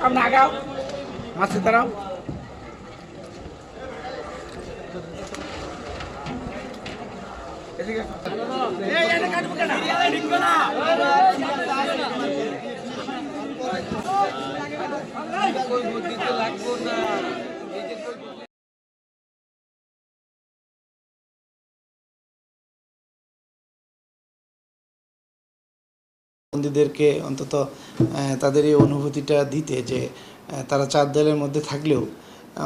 সামনে আগাও মাসে দাঁড়াও এদিকে বন্দীদেরকে অন্তত তাদের এই অনুভূতিটা দিতে যে তারা চার দেয়ালের মধ্যে থাকলেও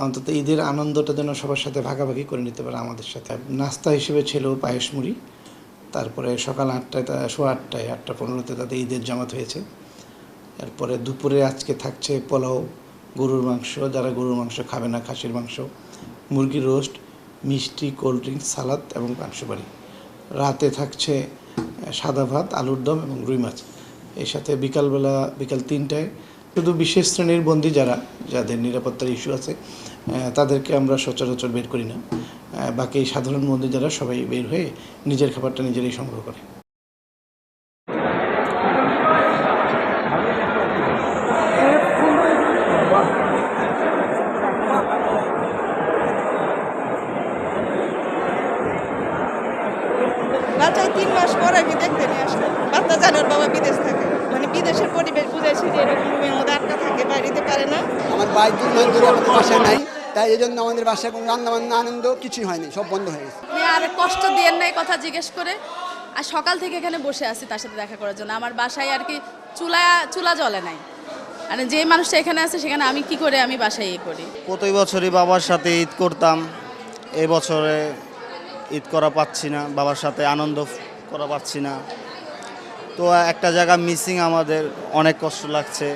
অন্তত ঈদের আনন্দটা যেন সবার সাথে ভাগাভাগি করে নিতে পারে আমাদের সাথে। নাস্তা হিসেবে ছিল পায়েস মুড়ি, তারপরে সকাল আটটায় তা, সোয়া আটটায়, আটটা পনেরোতে তাদের ঈদের জামাত হয়েছে। এরপরে দুপুরে আজকে থাকছে পোলাও, গরুর মাংস, যারা গরুর মাংস খাবে না, খাসির মাংস, মুরগির রোস্ট, মিষ্টি, কোল্ড ড্রিঙ্কস, সালাদ এবং মাংস বাড়ি রাতে থাকছে সাদা ভাত, আলুর দম এবং রুই মাছ। এর সাথে বিকালবেলা, বিকাল তিনটায়। শুধু বিশেষ শ্রেণির বন্দী যারা, যাদের নিরাপত্তার ইস্যু আছে তাদেরকে আমরা সচরাচর বের করি না। বাকি সাধারণ বন্দী যারা, সবাই বের হয়ে নিজের খাবারটা নিজেরাই সংগ্রহ করে। বাচ্চা তিন মাস পর আমি দেখতে নিয়ে আসলাম। বাচ্চা জানে ওর বাবা বিদেশ বাইক দুই মাস ধরে আমাদের বাসায় নাই। তাই এই জন্য আমাদের বাসায় কোনো রান্না বান্না আনন্দ কিছুই হয়নি সব বন্ধ হয়ে গেছে। আর কষ্ট দিয়ে নাই কথা জিজ্ঞেস করে। আর সকাল থেকে এখানে বসে আছি তার সাথে দেখা করার জন্য। আমার বাসায় আর কি চুলা চুলা জ্বলে নাই। মানে যে মানুষটা এখানে আছে সেখানে আমি কি করে আমি বাসায় ইয়ে করি? প্রতি বছরই বাবার সাথে ঈদ করতাম এই বছরে ঈদ করা পাচ্ছি না বাবার সাথে আনন্দ করা পাচ্ছি না। তো একটা জায়গা মিসিং আমাদের অনেক কষ্ট লাগছে।